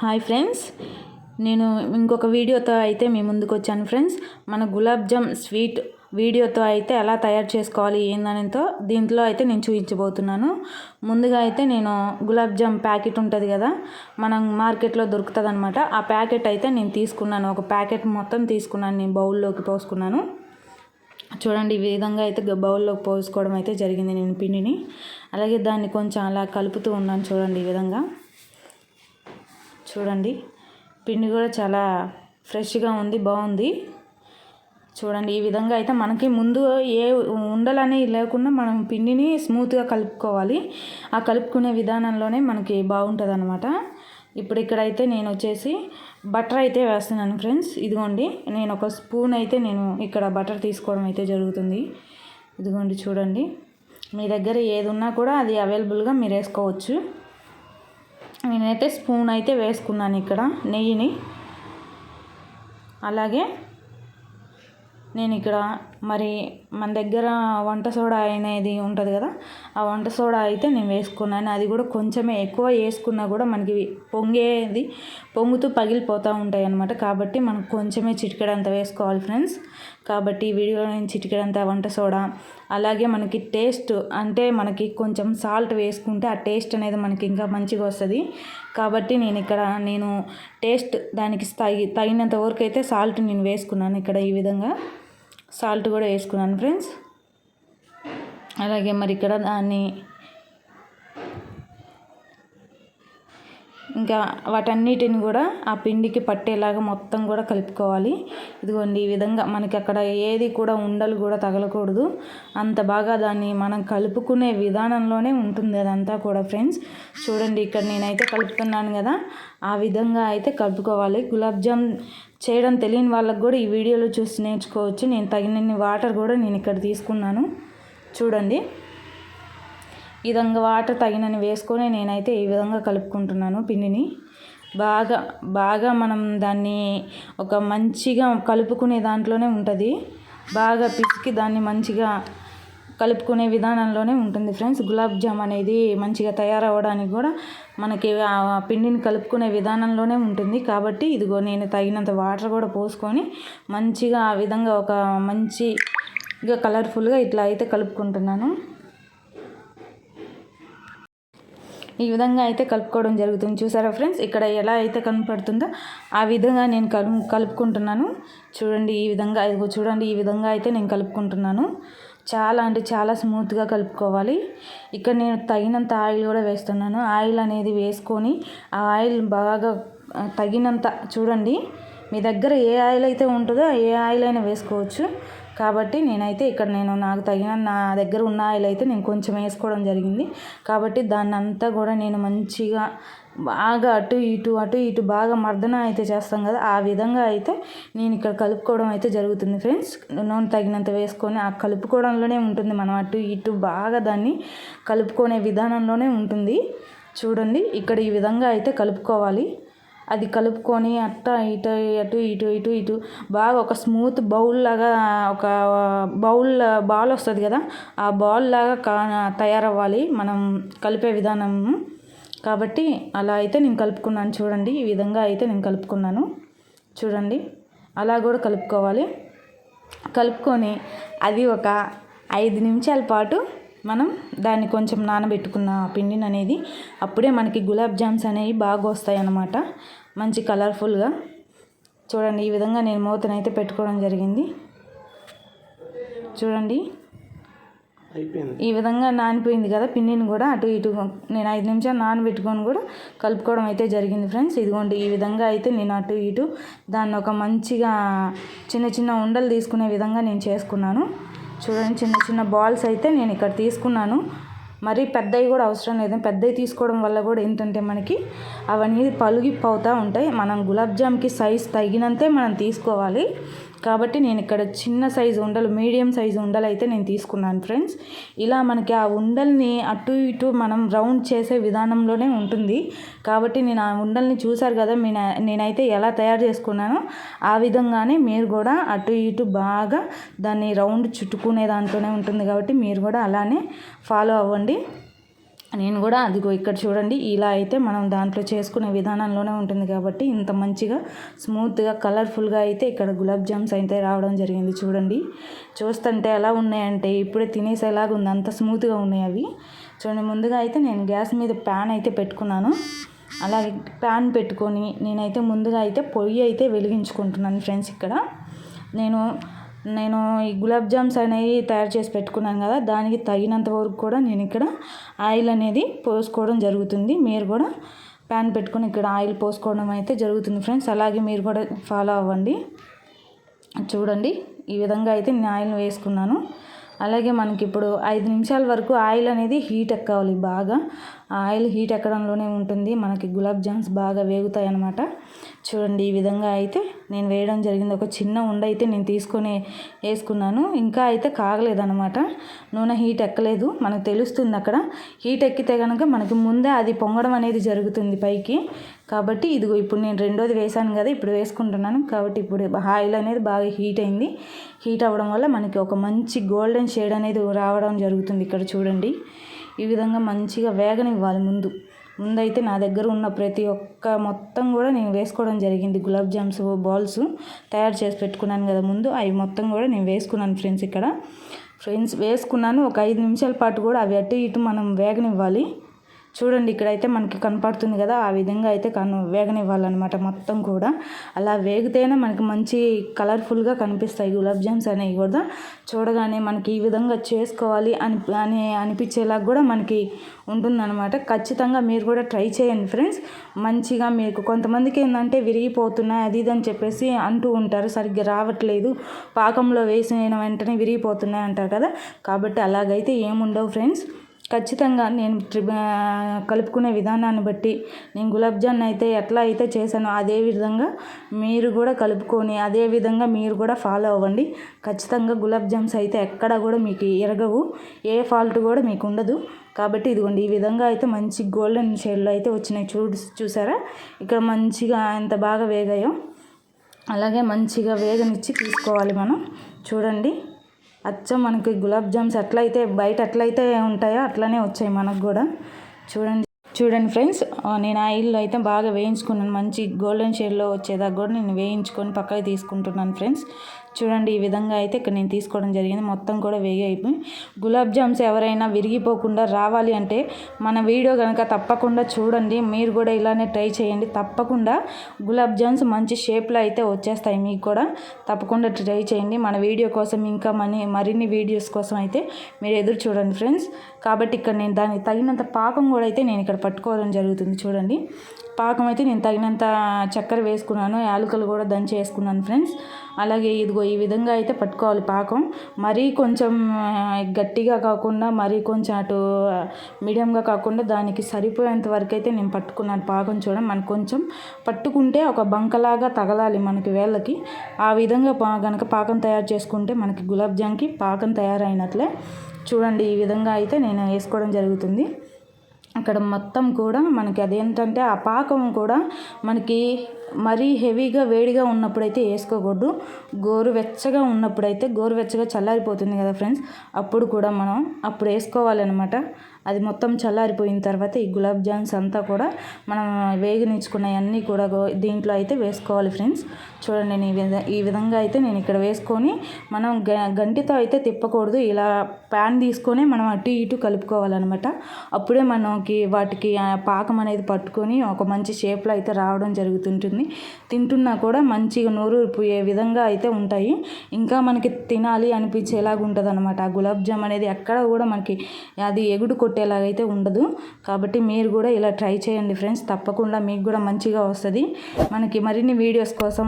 Hi friends. నేను ఇంకొక వీడియోతో అయితే మీ ముందుకు వచ్చాను ఫ్రెండ్స్. మన గులాబ్ జామ్ స్వీట్ వీడియోతో అయితే ఎలా తయారు చేసుకోవాలి ఏందనేతో దీంట్లో అయితే నేను చూపించబోతున్నాను. ముందుగా అయితే నేను గులాబ్ జామ్ ప్యాకెట్ ఉంటుంది కదా మనం మార్కెట్లో దొరుకుతుంది అనమాట ఆ ప్యాకెట్ అయితే నేను తీసుకున్నాను. ఒక ప్యాకెట్ మొత్తం తీసుకున్నాను నేను బౌల్లోకి పోసుకున్నాను. చూడండి ఈ విధంగా అయితే బౌల్లోకి పోసుకోవడం అయితే జరిగింది నేను పిండిని. అలాగే దాన్ని కొంచెం అలా కలుపుతూ ఉన్నాను చూడండి ఈ విధంగా. చూడండి. పిండి కూడా చాలా ఫ్రెష్గా ఉంది బాగుంది. చూడండి ఈ విధంగా అయితే మనకి ముందు ఏ ఉండలనే లేకుండా మనం పిండిని స్మూత్గా కలుపుకోవాలి. ఆ కలుపుకునే విధానంలోనే మనకి బాగుంటుంది అనమాట ఇప్పుడు ఇక్కడైతే నేను వచ్చేసి బటర్ అయితే వేస్తున్నాను ఫ్రెండ్స్. ఇదిగోండి నేను ఒక స్పూన్ అయితే నేను ఇక్కడ బటర్ తీసుకోవడం అయితే జరుగుతుంది. ఇదిగోండి చూడండి. మీ దగ్గర ఏది ఉన్నా కూడా అది అవైలబుల్గా మీరు వేసుకోవచ్చు. నేనైతే స్పూన్ అయితే వేసుకున్నాను ఇక్కడ నెయ్యిని. అలాగే నేను ఇక్కడ మరి మన దగ్గర వంట సోడా అనేది ఉంటుంది కదా ఆ వంట సోడా అయితే నేను వేసుకున్నాను. అది కూడా కొంచెమే ఎక్కువ వేసుకున్నా కూడా మనకి పొంగేది పొంగుతూ పగిలిపోతూ ఉంటాయి అన్నమాట కాబట్టి మనం కొంచెమే చిటికెడంత వేసుకోవాలి ఫ్రెండ్స్. కాబట్టి వీడియోలో నేను చిటికెడంత వంట సోడా అలాగే మనకి టేస్ట్ అంటే మనకి కొంచెం సాల్ట్ వేసుకుంటే ఆ టేస్ట్ అనేది మనకి ఇంకా మంచిగా వస్తుంది. కాబట్టి నేను ఇక్కడ నేను టేస్ట్ దానికి తగి తగినంత వరకు అయితే సాల్ట్ నేను వేసుకున్నాను ఇక్కడ ఈ విధంగా. సాల్ట్ కూడా వేసుకున్నాను ఫ్రెండ్స్. అలాగే మరి ఇక్కడ దాన్ని ఇంకా వాటన్నిటిని కూడా ఆ పిండికి పట్టేలాగా మొత్తం కూడా కలుపుకోవాలి. ఇదిగోండి ఈ విధంగా మనకి అక్కడ ఏది కూడా ఉండలు కూడా తగలకూడదు. అంత బాగా దాన్ని మనం కలుపుకునే విధానంలోనే ఉంటుంది అదంతా కూడా ఫ్రెండ్స్. చూడండి ఇక్కడ నేనైతే కలుపుతున్నాను కదా ఆ విధంగా అయితే కలుపుకోవాలి. గులాబ్ జామ్ చేయడం తెలియని వాళ్ళకి కూడా ఈ వీడియోలో చూసి నేర్చుకోవచ్చు. నేను తగినన్ని వాటర్ కూడా నేను ఇక్కడ తీసుకున్నాను. చూడండి. ఈ విధంగా వాటర్ తగినన్ని వేసుకొని నేనైతే ఈ విధంగా కలుపుకుంటున్నాను పిండిని. బాగా బాగా మనం దాన్ని ఒక మంచిగా కలుపుకునే దాంట్లోనే ఉంటుంది. బాగా పిసికి దాన్ని మంచిగా కలుపుకునే విధానంలోనే ఉంటుంది ఫ్రెండ్స్. గులాబ్ జామ్ అనేది మంచిగా తయారవ్వడానికి కూడా మనకి ఆ పిండిని కలుపుకునే విధానంలోనే ఉంటుంది. కాబట్టి ఇదిగో నేను తగినంత వాటర్ కూడా పోసుకొని మంచిగా ఆ విధంగా ఒక మంచిగా కలర్ఫుల్గా ఇట్లా అయితే కలుపుకుంటున్నాను. ఈ విధంగా అయితే కలుపుకోవడం జరుగుతుంది. చూసారా ఫ్రెండ్స్? ఇక్కడ ఎలా అయితే కనపడుతుందో ఆ విధంగా నేను కలు కలుపుకుంటున్నాను. చూడండి ఈ విధంగా ఇదిగో చూడండి ఈ విధంగా అయితే నేను కలుపుకుంటున్నాను. చాలా అంటే చాలా స్మూత్గా కలుపుకోవాలి. ఇక్కడ నేను తగినంత ఆయిల్ కూడా వేస్తున్నాను. ఆయిల్ అనేది వేసుకొని ఆ ఆయిల్ బాగా తగినంత చూడండి. మీ దగ్గర ఏ ఆయిల్ అయితే ఉంటుందో ఏ ఆయిల్ అయినా వేసుకోవచ్చు. కాబట్టి నేనైతే ఇక్కడ నేను నాకు తగిన నా దగ్గర ఉన్న ఆయిల్ అయితే నేను కొంచెం వేసుకోవడం జరిగింది. కాబట్టి దాన్ని అంతా కూడా నేను మంచిగా బాగా అటు ఇటు అటు ఇటు బాగా మర్దన అయితే చేస్తాం కదా ఆ విధంగా అయితే నేను ఇక్కడ కలుపుకోవడం అయితే జరుగుతుంది ఫ్రెండ్స్. నూనె తగినంత వేసుకొని ఆ కలుపుకోవడంలోనే ఉంటుంది మనం అటు ఇటు బాగా దాన్ని కలుపుకునే విధానంలోనే ఉంటుంది. చూడండి ఇక్కడ ఈ విధంగా అయితే కలుపుకోవాలి. అది కలుపుకొని అట్ట ఇటు అటు ఇటు ఇటు ఇటు. బాగా ఒక స్మూత్ బౌల్ లాగా ఒక బౌల్ బాల్ వస్తుంది కదా ఆ బాల్ లాగా కా తయారవ్వాలి మనం కలిపే విధానం. కాబట్టి అలా అయితే నేను కలుపుకున్నాను చూడండి ఈ విధంగా అయితే నేను కలుపుకున్నాను. చూడండి అలా కూడా కలుపుకోవాలి. కలుపుకొని అది ఒక ఐదు నిమిషాల పాటు మనం దాన్ని కొంచెం నానబెట్టుకున్న పిండిని అనేది అప్పుడే మనకి గులాబ్ జామ్స్ అనేవి బాగా వస్తాయి అన్నమాట మంచి కలర్ఫుల్గా చూడండి ఈ విధంగా నేను మూతనైతే పెట్టుకోవడం జరిగింది. చూడండి. ఈ విధంగా నానిపోయింది కదా పిండిని కూడా అటు ఇటు. నేను ఐదు నిమిషాలు నానబెట్టుకొని కూడా కలుపుకోవడం అయితే జరిగింది ఫ్రెండ్స్. ఇదిగోండి ఈ విధంగా అయితే నేను అటు ఇటు దాన్ని ఒక మంచిగా చిన్న చిన్న ఉండలు తీసుకునే విధంగా నేను చేసుకున్నాను. చూడండి చిన్న చిన్న బాల్స్ అయితే నేను ఇక్కడ తీసుకున్నాను. మరీ పెద్దవి కూడా అవసరం లేదు. పెద్దవి తీసుకోవడం వల్ల కూడా ఏంటంటే మనకి అవన్నీ పలుగిపోతూ ఉంటాయి. మనం గులాబ్ జామ్కి సైజ్ తగినంతే మనం తీసుకోవాలి. కాబట్టి నేను ఇక్కడ చిన్న సైజు ఉండలు మీడియం సైజు ఉండలు అయితే నేను తీసుకున్నాను ఫ్రెండ్స్. ఇలా మనకి ఆ ఉండల్ని అటు ఇటు మనం రౌండ్ చేసే విధానంలోనే ఉంటుంది. కాబట్టి నేను ఆ ఉండల్ని చూసారు కదా మీ నేనైతే ఎలా తయారు చేసుకున్నానో ఆ విధంగానే మీరు కూడా అటు ఇటు బాగా దాన్ని రౌండ్ చుట్టుకునే దాంట్లోనే ఉంటుంది కాబట్టి మీరు కూడా అలానే ఫాలో అవ్వండి. నేను కూడా అదిగో ఇక్కడ చూడండి ఇలా అయితే మనం దాంట్లో చేసుకునే విధానంలోనే ఉంటుంది కాబట్టి ఇంత మంచిగా స్మూత్గా కలర్ఫుల్గా అయితే ఇక్కడ గులాబ్ జామ్స్ అయితే రావడం జరిగింది చూడండి. చూస్తుంటే ఎలా ఉన్నాయంటే ఇప్పుడే తినేసేలాగా ఉంది అంత స్మూత్గా ఉన్నాయి అవి. చూడండి ముందుగా అయితే నేను గ్యాస్ మీద ప్యాన్ అయితే పెట్టుకున్నాను. అలాగే ప్యాన్ పెట్టుకొని నేనైతే ముందుగా అయితే పొయ్యి అయితే వెలిగించుకుంటున్నాను ఫ్రెండ్స్ ఇక్కడ. నేను నేను ఈ గులాబ్ జామ్స్ అనేవి తయారు చేసి పెట్టుకున్నాను కదా దానికి తగినంత వరకు కూడా నేను ఇక్కడ ఆయిల్ అనేది పోసుకోవడం జరుగుతుంది. మీరు కూడా ప్యాన్ పెట్టుకుని ఇక్కడ ఆయిల్ పోసుకోవడం అయితే జరుగుతుంది ఫ్రెండ్స్. అలాగే మీరు కూడా ఫాలో అవ్వండి. చూడండి ఈ విధంగా అయితే నేను ఆయిల్ వేసుకున్నాను. అలాగే మనకి ఇప్పుడు ఐదు నిమిషాల వరకు ఆయిల్ అనేది హీట్ ఎక్కవాలి బాగా. ఆయిల్ హీట్ ఎక్కడంలోనే ఉంటుంది. మనకి గులాబ్ జామ్స్ బాగా వేగుతాయి అన్నమాట చూడండి ఈ విధంగా అయితే నేను వేయడం జరిగింది. ఒక చిన్న ఉండ అయితే నేను తీసుకొని వేసుకున్నాను. ఇంకా అయితే కాగలేదనమాట నూనె హీట్ ఎక్కలేదు. మనకు తెలుస్తుంది అక్కడ. హీట్ ఎక్కితే కనుక మనకి ముందే అది పొంగడం అనేది జరుగుతుంది పైకి. కాబట్టి ఇదిగో ఇప్పుడు నేను రెండోది వేసాను కదా ఇప్పుడు వేసుకుంటున్నాను. కాబట్టి ఇప్పుడు ఆయిల్ అనేది బాగా హీట్ అయింది. హీట్ అవ్వడం వల్ల మనకి ఒక మంచి గోల్డెన్ షేడ్ అనేది రావడం జరుగుతుంది ఇక్కడ చూడండి. ఈ విధంగా మంచిగా వేగనివ్వాలి ముందు. ముందైతే నా దగ్గర ఉన్న ప్రతి ఒక్క మొత్తం కూడా నేను వేసుకోవడం జరిగింది. గులాబ్ జామ్స్ బాల్స్ తయారు చేసి పెట్టుకున్నాను కదా ముందు. అవి మొత్తం కూడా నేను వేసుకున్నాను ఫ్రెండ్స్ ఇక్కడ. ఫ్రెండ్స్ వేసుకున్నాను. ఒక ఐదు నిమిషాల పాటు కూడా అవి అటు ఇటు మనం వేగనివ్వాలి. చూడండి ఇక్కడైతే మనకి కనపడుతుంది కదా ఆ విధంగా అయితే కను వేగనివ్వాలన్నమాట మొత్తం కూడా. అలా వేగితేనే మనకి మంచి కలర్ఫుల్గా కనిపిస్తాయి గులాబ్ జామ్స్ అనేవి కూడా. చూడగానే మనకి ఈ విధంగా చేసుకోవాలి అని అని అనిపించేలాగా కూడా మనకి ఉంటుందన్నమాట. ఖచ్చితంగా మీరు కూడా ట్రై చేయండి ఫ్రెండ్స్. మంచిగా మీకు కొంతమందికి ఏంటంటే విరిగిపోతున్నాయి అది ఇది అని చెప్పేసి అంటూ ఉంటారు. సరిగ్గా రావట్లేదు. పాకంలో వేసిన వెంటనే విరిగిపోతున్నాయి అంటారు కదా. కాబట్టి అలాగైతే ఏముండవు ఫ్రెండ్స్. ఖచ్చితంగా నేను కలుపుకునే విధానాన్ని బట్టి నేను గులాబ్ జాన్ అయితే ఎట్లా అయితే చేశానో అదే విధంగా మీరు కూడా కలుపుకొని అదే విధంగా మీరు కూడా ఫాలో అవ్వండి. ఖచ్చితంగా గులాబ్ జామ్స్ అయితే ఎక్కడ కూడా మీకు ఎరగవు. ఏ ఫాల్ట్ కూడా మీకు ఉండదు. కాబట్టి ఇదిగోండి ఈ విధంగా అయితే మంచి గోల్డెన్ షేడ్లో అయితే వచ్చినాయి. చూ చూసారా? ఇక్కడ మంచిగా ఎంత బాగా వేగాయో అలాగే మంచిగా వేగనిచ్చి తీసుకోవాలి మనం. చూడండి. అచ్చం మనకి గులాబ్ జామ్స్ ఎట్లయితే బయట ఎట్లయితే ఉంటాయో? అట్లనే వచ్చాయి మనకు కూడా. చూడండి చూడండి ఫ్రెండ్స్. నేను ఆయిల్లో అయితే బాగా వేయించుకున్నాను. మంచి గోల్డెన్ షేడ్లో వచ్చేదాకా కూడా నేను వేయించుకొని పక్కకి తీసుకుంటున్నాను ఫ్రెండ్స్. చూడండి ఈ విధంగా అయితే ఇక్కడ నేను తీసుకోవడం జరిగింది. మొత్తం కూడా వేగి అయిపోయి గులాబ్ జామ్స్ ఎవరైనా విరిగిపోకుండా రావాలి అంటే మన వీడియో కనుక తప్పకుండా చూడండి. మీరు కూడా ఇలానే ట్రై చేయండి. తప్పకుండా గులాబ్ జామ్స్ మంచి షేప్లో అయితే వచ్చేస్తాయి. మీకు కూడా తప్పకుండా ట్రై చేయండి. మన వీడియో కోసం ఇంకా మనీ మరిన్ని వీడియోస్ కోసం అయితే మీరు ఎదురు చూడండి ఫ్రెండ్స్. కాబట్టి ఇక్కడ నేను దానికి తగినంత పాకం కూడా అయితే నేను ఇక్కడ పట్టుకోవడం జరుగుతుంది చూడండి. పాకం అయితే నేను తగినంత చక్కెర వేసుకున్నాను యాలకులు కూడా దంచి వేసుకున్నాను ఫ్రెండ్స్. అలాగే ఇదిగో ఈ విధంగా అయితే పట్టుకోవాలి పాకం. మరీ కొంచెం గట్టిగా కాకుండా మరీ కొంచెం అటు మీడియంగా కాకుండా దానికి సరిపోయేంత వరకు అయితే నేను పట్టుకున్నాను పాకం చూడండి. మనకు కొంచెం పట్టుకుంటే ఒక బంకలాగా తగలాలి మనకి వేళ్ళకి. ఆ విధంగా పా గనక పాకం తయారు చేసుకుంటే మనకి గులాబ్ జామ్కి పాకం తయారైనట్లే. చూడండి ఈ విధంగా అయితే నేను వేసుకోవడం జరుగుతుంది. అక్కడ మొత్తం కూడా మనకి అదేంటంటే ఆ పాకం కూడా మనకి మరీ హెవీగా వేడిగా ఉన్నప్పుడైతే వేసుకోకూడదు. గోరువెచ్చగా ఉన్నప్పుడైతే గోరువెచ్చగా చల్లారిపోతుంది కదా ఫ్రెండ్స్? అప్పుడు కూడా మనం అప్పుడు వేసుకోవాలన్నమాట. అది మొత్తం చల్లారిపోయిన తర్వాత ఈ గులాబ్ జామ్స్ అంతా కూడా మనం వేగనించుకున్నవన్నీ కూడా దీంట్లో అయితే వేసుకోవాలి ఫ్రెండ్స్. చూడండి నేను ఈ విధంగా ఈ విధంగా అయితే నేను ఇక్కడ వేసుకొని మనం గ గంటితో అయితే తిప్పకూడదు. ఇలా ప్యాన్ తీసుకొని మనం అటు ఇటు కలుపుకోవాలన్నమాట. అప్పుడే మనకి వాటికి పాకం అనేది పట్టుకొని ఒక మంచి షేప్లో అయితే రావడం జరుగుతుంటుంది. తింటున్నా కూడా మంచిగా నోరు పోయే విధంగా అయితే ఉంటాయి. ఇంకా మనకి తినాలి అనిపించేలాగా ఉంటుంది అనమాట ఆ గులాబ్ జామ్ అనేది ఎక్కడ కూడా మనకి అది ఎగుడు కొట్టి కొట్టేలాగైతే ఉండదు. కాబట్టి మీరు కూడా ఇలా ట్రై చేయండి ఫ్రెండ్స్. తప్పకుండా మీకు కూడా మంచిగా వస్తుంది. మనకి మరిన్ని వీడియోస్ కోసం